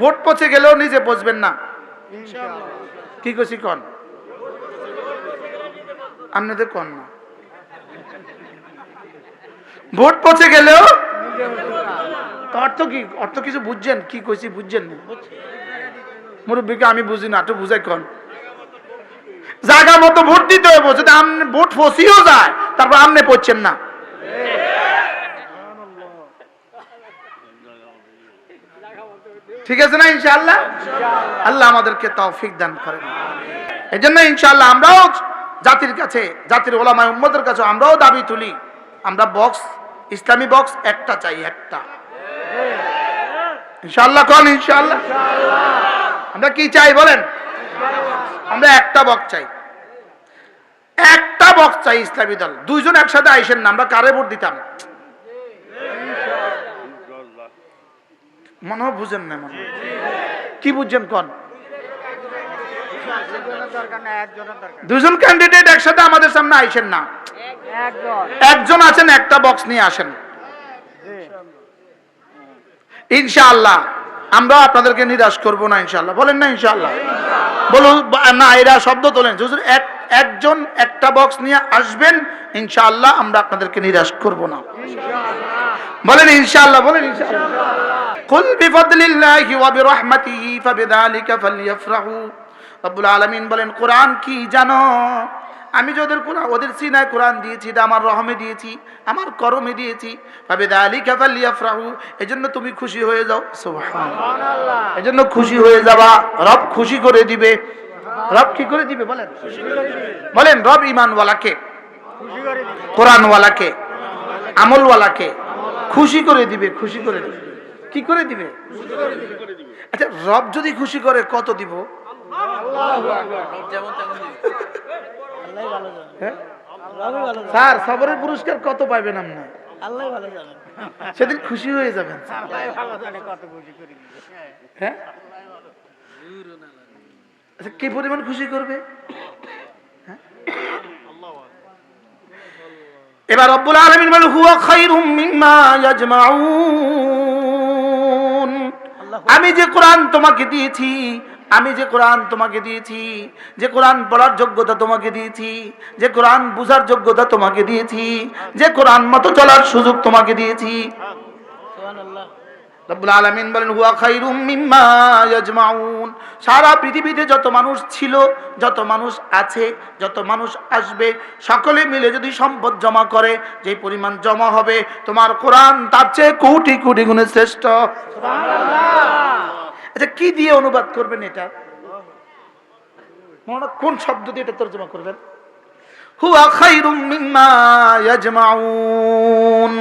Vote পচে গেলেও নিজে পচবেন না। কি করছি কন? আপনাদের কন না? ভোট পচে গেলেও তো অর্থ কি? অর্থ কিছু বুঝছেন? কি কইছি বুঝছেন না? মুরব্বীকে আমি বুঝি না একটু বুঝাই কন। জায়গা মতো ভোট দিতে হবে যদি আপনি ভোট ফসিও যায় তারপর আপনি পড়ছেন না। ঠিক আছে না, ইনশাআল্লাহ? আল্লাহ আমাদেরকে তৌফিক দান করেন। এই জন্য ইনশাআল্লাহ আমরাও জাতির কাছে, জাতির ওলামায় উম্মদের কাছে আমরাও দাবি তুলি। আমরা বক্স ইসলামী বক্স একটা চাই, একটা। ইনশাআল্লাহ কোন, ইনশাআল্লাহ? আমরা কি চাই বলেন? আমরা একটা বক্স চাই। একটা বক্স চাই ইসলামী দল। দুইজন একসাথে আইসেন না, আমরা কারে ভোট দিতাম? মনে হয় বুঝেন না মনে কি বুঝছেন কোন? দুজন ক্যান্ডিডেট একসাথে আমাদের সামনে আইসেন না। একজন আছেন, একটা বক্স নিয়ে আসেন। ইনশাআল্লাহ আমরা আপনাদেরকে নিরাশ করব না ইনশাআল্লাহ। বলেন না ইনশাআল্লাহ। বলুন, না, এরা শব্দ তোলেন। এক, একজন, একটা বক্স নিয়ে আসবেন, ইনশাআল্লাহ আমরা আপনাদেরকে নিরাশ করব না। বলেন ইনশাআল্লাহ বলেন ইনশাআল্লাহ। কুল বিফদলিল্লাহি ওয়া বিরহমাতিহি ফাবিযালিকা ফালইফরাহু রব্বুল আলামিন বলেন, কোরআন কি জানো? আমি যে ওদের কোরআন, ওদের সিনায় কোরআন দিয়েছি, এটা আমার রহমে দিয়েছি, আমার করমে দিয়েছি। ফাবিযালিকা ফালইফরাহু এজন্য তুমি খুশি হয়ে যাও। সুবহানাল্লাহ। এজন্য খুশি হয়ে যাবা। রব খুশি করে দিবে। রব কি করে দিবে বলেন? বলেন, রব ইমানওয়ালাকে কোরআনওয়ালাকে, আমলওয়ালাকে খুশি করে দিবে, খুশি করে দিবে। কি করে দিবে? আচ্ছা রব যদি খুশি করে, কত দিব? হ্যাঁ? স্যার, সবরের পুরস্কার কত পাইবেন আপনি? সেদিন খুশি হয়ে যাবেন হ্যাঁ? আচ্ছা কি পরিমাণ খুশি করবে? হ্যাঁ? এবার রব্বুল আলামিন বলে হুয়া খায়রুম মিম্মা ইয়াজমাউন। আমি যে কোরআন তোমাকে দিয়েছি আমি যে কোরআন তোমাকে দিয়েছি যে কোরআন পড়ার যোগ্যতা তোমাকে দিয়েছি যে কোরআন বুঝার যোগ্যতা তোমাকে দিয়েছি যে কোরআন মতো চলার সুযোগ তোমাকে দিয়েছি। রব্বুল আলামিন বলেন হুয়া খাইরুম মিম্মা ইয়াজমাউন। সারা পৃথিবীতে যত মানুষ ছিল যত মানুষ আছে যত মানুষ আসবে সকলে মিলে যদি সম্পদ জমা করে যে পরিমাণ জমা হবে তোমার কোরআন তার চেয়ে কোটি কোটি গুণে শ্রেষ্ঠ। আচ্ছা কি দিয়ে অনুবাদ করবেন এটা? মনে কোন শব্দ দিয়ে এটা তর্জমা করবেন? হুয়া খাইরুম মিম্মা ইয়াজমাউন।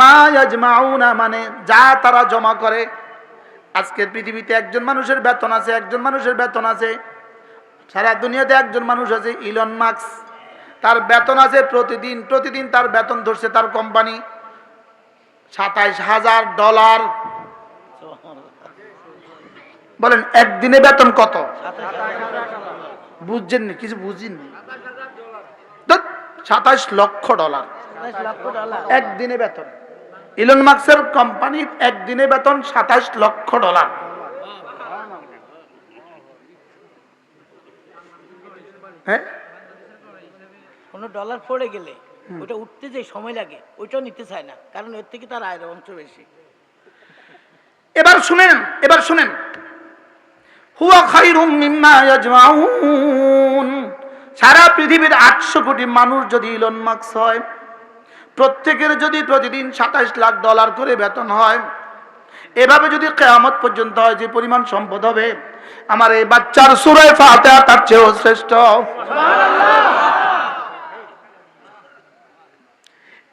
মা মানে যা তারা জমা করে। আজকের পৃথিবীতে একজন মানুষের বেতন আছে, একজন মানুষের বেতন আছে। সারা দুনিয়াতে একজন মানুষ আছে, ইলন মার্কস তার বেতন আছে প্রতিদিন প্রতিদিন তার বেতন ধরছে তার কোম্পানি সাতাইশ হাজার ডলার। বলেন, একদিনে বেতন কত? বুঝছেন কিছু বুঝিনি সাতাইশ লক্ষ ডলার। একদিনে বেতন। ইলন মার্কসের কোম্পানির একদিনে বেতন সাতাইশ লক্ষ ডলার। হ্যাঁ? কোনো ডলার পড়ে গেলে ওটা উঠতে যে সময় লাগে ওইটাও নিতে চায় না কারণ এর থেকে তার আয়ের অংশ বেশি। এবার শুনেন এবার শুনেন। হুয়া খাইরুম মিম্মা ইয়াজমাউন। সারা পৃথিবীর আটশো কোটি মানুষ যদি ইলন মার্কস হয় প্রত্যেকের যদি প্রতিদিন সাতাইশ লাখ ডলার করে বেতন হয়, এভাবে যদি কেয়ামত পর্যন্ত হয়, যে পরিমাণ সম্পদ হবে, আমার এই বাচ্চার সুরে ফাতে তার চেয়েও শ্রেষ্ঠ।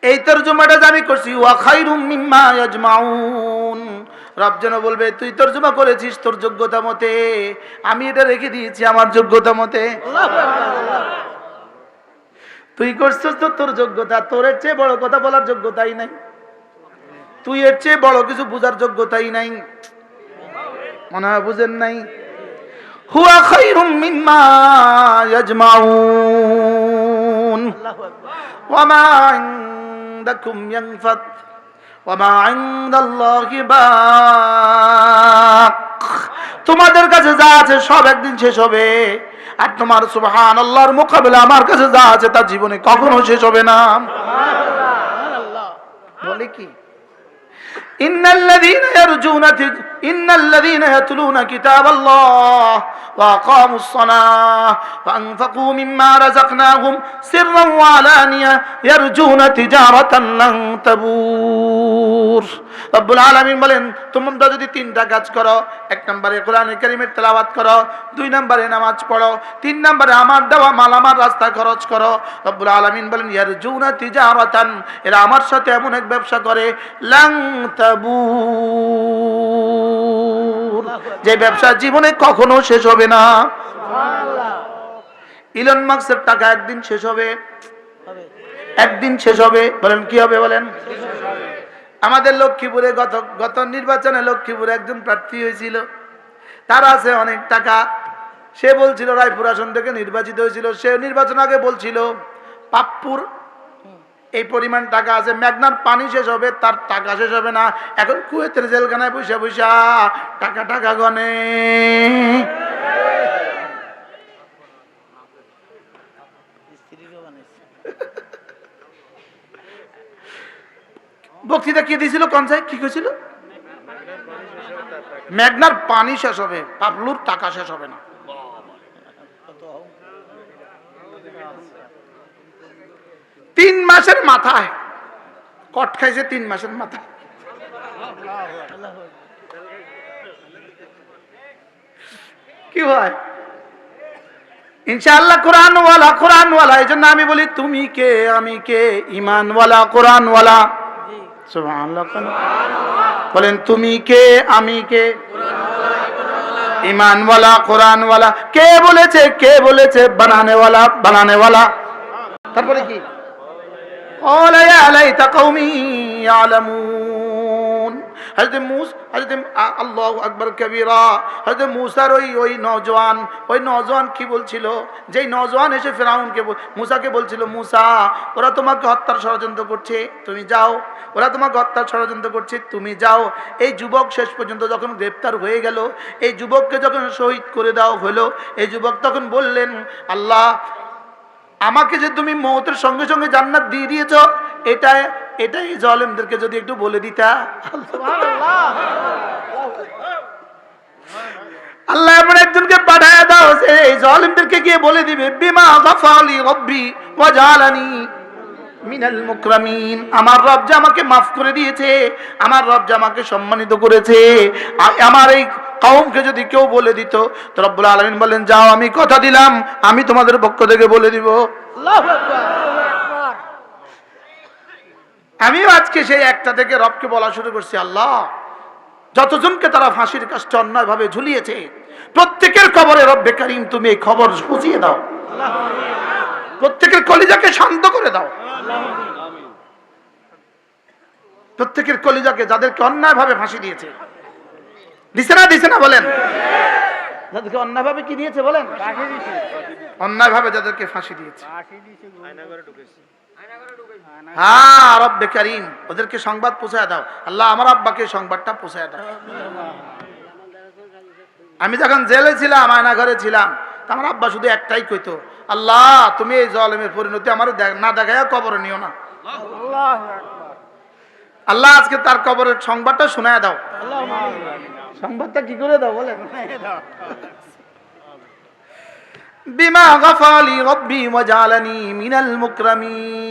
এই তর্জমাটা যে আমি করছি রব যেন বলবে, তুই তর্জমা করেছিস তোর যোগ্যতা মতে, আমি এটা রেখে দিয়েছি আমার যোগ্যতা মতে। তুই করছিস তো তোর যোগ্যতা তোর এর চেয়ে বড় কথা বলার যোগ্যতাই নাই। তুই এর চেয়ে বড় কিছু বুঝার যোগ্যতাই নাই। মনে হয় বুঝেন নাই? হুয়া ওয়া ওয়া তোমাদের কাছে যা আছে সব একদিন শেষ হবে। আর তোমার সুবহান আল্লাহর মোকাবেলা আমার কাছে যা আছে তা জীবনে কখনো শেষ হবে না আল্লাহ বলে কি إن الذين يرجون تج... إن الذين يتلون كتاب الله وأقاموا الصلاة وأنفقوا مما رزقناهم سرا وعلانية يرجون تجارة لن تبور রব্বুল আলমিন বলেন, তোমরা যদি তিনটা কাজ করো, এক নম্বরে কোরআনে কারিমের তেলাবাত করো, দুই নম্বরে নামাজ পড়ো, তিন নম্বরে আমার দেওয়া মাল, আমার রাস্তা খরচ করো, রব্বুল আলমিন বলেন ইয়ার জুনা তিজারতান, এরা আমার সাথে এমন এক ব্যবসা করে, লাং তাবু যে ব্যবসা জীবনে কখনো শেষ হবে না। ইলন মার্কসের টাকা একদিন শেষ হবে। একদিন শেষ হবে, বলেন, কি হবে বলেন? আমাদের লক্ষ্মীপুরে গত গত নির্বাচনে লক্ষ্মীপুরে একজন প্রার্থী হয়েছিল। তার আছে অনেক টাকা। সে বলছিল, রায়পুর আসন থেকে নির্বাচিত হয়েছিল। সে নির্বাচন আগে বলছিল, পাপ্পুর, এই পরিমাণ টাকা আছে। মেঘনার পানি শেষ হবে, তার টাকা শেষ হবে না। এখন কুয়েতের জেলখানায় পয়সা পয়সা টাকা টাকা গনে বক্তৃতা কি দিয়েছিল? কনসাই কি কইছিল? মেঘনার পানি শেষ হবে পাপলুর টাকা শেষ হবে না। তিন মাসের মাথায়, কট খাইছে তিন মাসের মাথায়। কি হয় ইনশাআল্লাহ কোরআনওয়ালা কোরআনওয়ালা, এই জন্য আমি বলি, তুমি কে, আমি কে? ইমানওয়ালা কোরআনওয়ালা? বলেন তুমি কে আমি কে ইমানওয়ালা কোরআনওয়ালা কে বলেছে কে বলেছে বানানেওয়ালা বানানেওয়ালা তারপরে কি قال يا ليت قومي يعلمون হযরত মুস, হযরত আল্লাহু আকবার কবীরা। হযরত মুসার ওই ওই নওজোয়ান ওই নওজোয়ান কি বলছিল? যেই নওজোয়ান এসে ফেরাউনকে মুসাকে বলছিল, মুসা, ওরা তোমাকে হত্যার ষড়যন্ত্র করছে, তুমি যাও। ওরা তোমাকে হত্যার ষড়যন্ত্র করছে, তুমি যাও। এই যুবক শেষ পর্যন্ত যখন গ্রেপ্তার হয়ে গেল, এই যুবককে যখন শহীদ করে দেওয়া হলো, এই যুবক তখন বললেন, আল্লাহ, আমাকে যে তুমি মৌতের সঙ্গে সঙ্গে জান্নাত দিয়ে দিয়েছ, এটা এটা এই জলেমদেরকে যদি একটু বলে দিতা। আল্লাহ এমন একজনকে পাঠায় দাও এই জলেমদেরকে গিয়ে বলে দিবে বিমা গাফালি রব্বি ওয়াজালানি মিনাল মুকরামিন। আমার রব যে আমাকে মাফ করে দিয়েছে আমার রব যে আমাকে সম্মানিত করেছে। আমার এই কওমকে যদি কেউ বলে দিত তো রব্বুল আলামিন বলেন যাও আমি কথা দিলাম আমি তোমাদের পক্ষ থেকে বলে দিব। আল্লাহু আকবার। আমিও আজকে সেই একটা থেকে রবকে বলা শুরু করছি আল্লাহ যতজনকে তারা ফাঁসির কাজটা অন্যায়ভাবে ঝুলিয়েছে প্রত্যেকের কবরে রব্বে কারিম তুমি এই খবর বুঝিয়ে দাও। প্রত্যেকের কলিজাকে শান্ত করে দাও। প্রত্যেকের কলিজাকে যাদেরকে অন্যায়ভাবে ফাঁসি দিয়েছে। দিছে না দিছে না বলেন। যাদেরকে অন্যায়ভাবে কি দিয়েছে বলেন? অন্যায়ভাবে যাদেরকে ফাঁসি দিয়েছে। হ্যাঁ রব্বে কারিম ওদেরকে সংবাদ পৌঁছায় দাও। আল্লাহ আমার আব্বাকে সংবাদটা পৌঁছায় দাও। আমি যখন জেলে ছিলাম আয়না ঘরে ছিলাম আমার আব্বা শুধু একটাই কইতো আল্লাহ তুমি এই জলেমের পরিণতি আমার না দেখায় কবরে নিও না। আল্লাহ আজকে তার কবরের সংবাদটা শোনায় দাও। সংবাদটা কি করে দাও বলেন? বিমা গাফালি রব্বি ওয়াজালানি মিনাল মুকরামিন।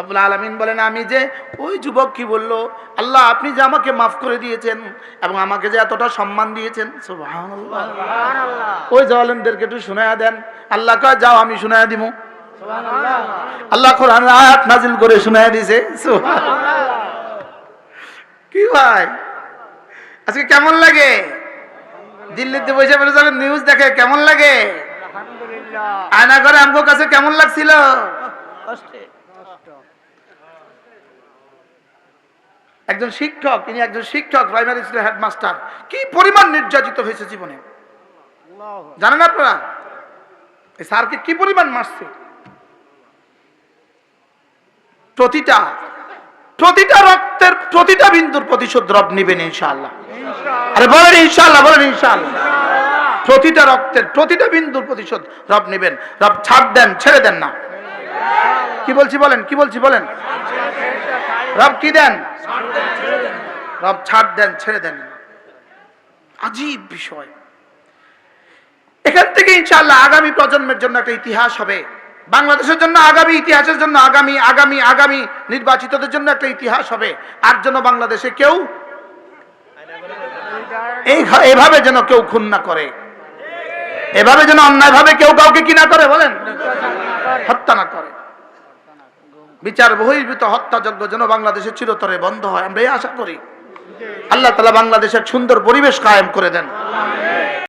রব্বুল আলামিন বলেন আমি যে ওই যুবক কি বলল? আল্লাহ আপনি যে আমাকে মাফ করে দিয়েছেন এবং আমাকে যে এতটা সম্মান দিয়েছেন। ওই জালেমদেরকে একটু শোনায়া দেন। আল্লাহ কয় যাও আমি শোনায়া দিব আল্লাহ কোরআন আয়াত নাজিল করে শোনায়া দিয়েছে সুবহানাল্লাহ। কি ভাই? আজকে কেমন লাগে? দিল্লিতে বসে বসে যখন নিউজ দেখে কেমন লাগে? আয়না করে আমগো কাছে কেমন লাগছিল? কষ্টে। একজন শিক্ষক তিনি একজন শিক্ষক প্রাইমারি স্কুলের হেডমাস্টার কি পরিমাণ নির্যাতিত হয়েছে জীবনে? জানেন আপনারা? স্যারকে কি পরিমাণ মারছে? প্রতিটা প্রতিটা রক্তের প্রতিটা বিন্দুর প্রতিশোধ রব নিবেন ইনশাআল্লাহ। আরে বলেন ইনশাআল্লাহ বলেন ইনশাআল্লাহ। প্রতিটা রক্তের প্রতিটা বিন্দুর প্রতিশোধ রব নেবেন। রব ছাড় দেন ছেড়ে দেন না। কি বলছি বলেন কি বলছি বলেন? রব কি দেন? রব ছাড় দেন ছেড়ে দেন। আজীব বিষয়। এখান থেকে ইনশাআল্লাহ আগামী প্রজন্মের জন্য একটা ইতিহাস হবে। বাংলাদেশের জন্য আগামী ইতিহাসের জন্য আগামী আগামী আগামী নির্বাচিতদের জন্য একটা ইতিহাস হবে। আর জন্য বাংলাদেশে কেউ এই এভাবে যেন কেউ খুন না করে। এভাবে যেন অন্যায়ভাবে কেউ কাউকে কি না করে বলেন? হত্যা না করে। বিচার বহির্ভূত হত্যাযজ্ঞ যেন বাংলাদেশে চিরতরে বন্ধ হয়। আমরা এই আশা করি। আল্লাহ তালা বাংলাদেশের সুন্দর পরিবেশ কায়েম করে দেন।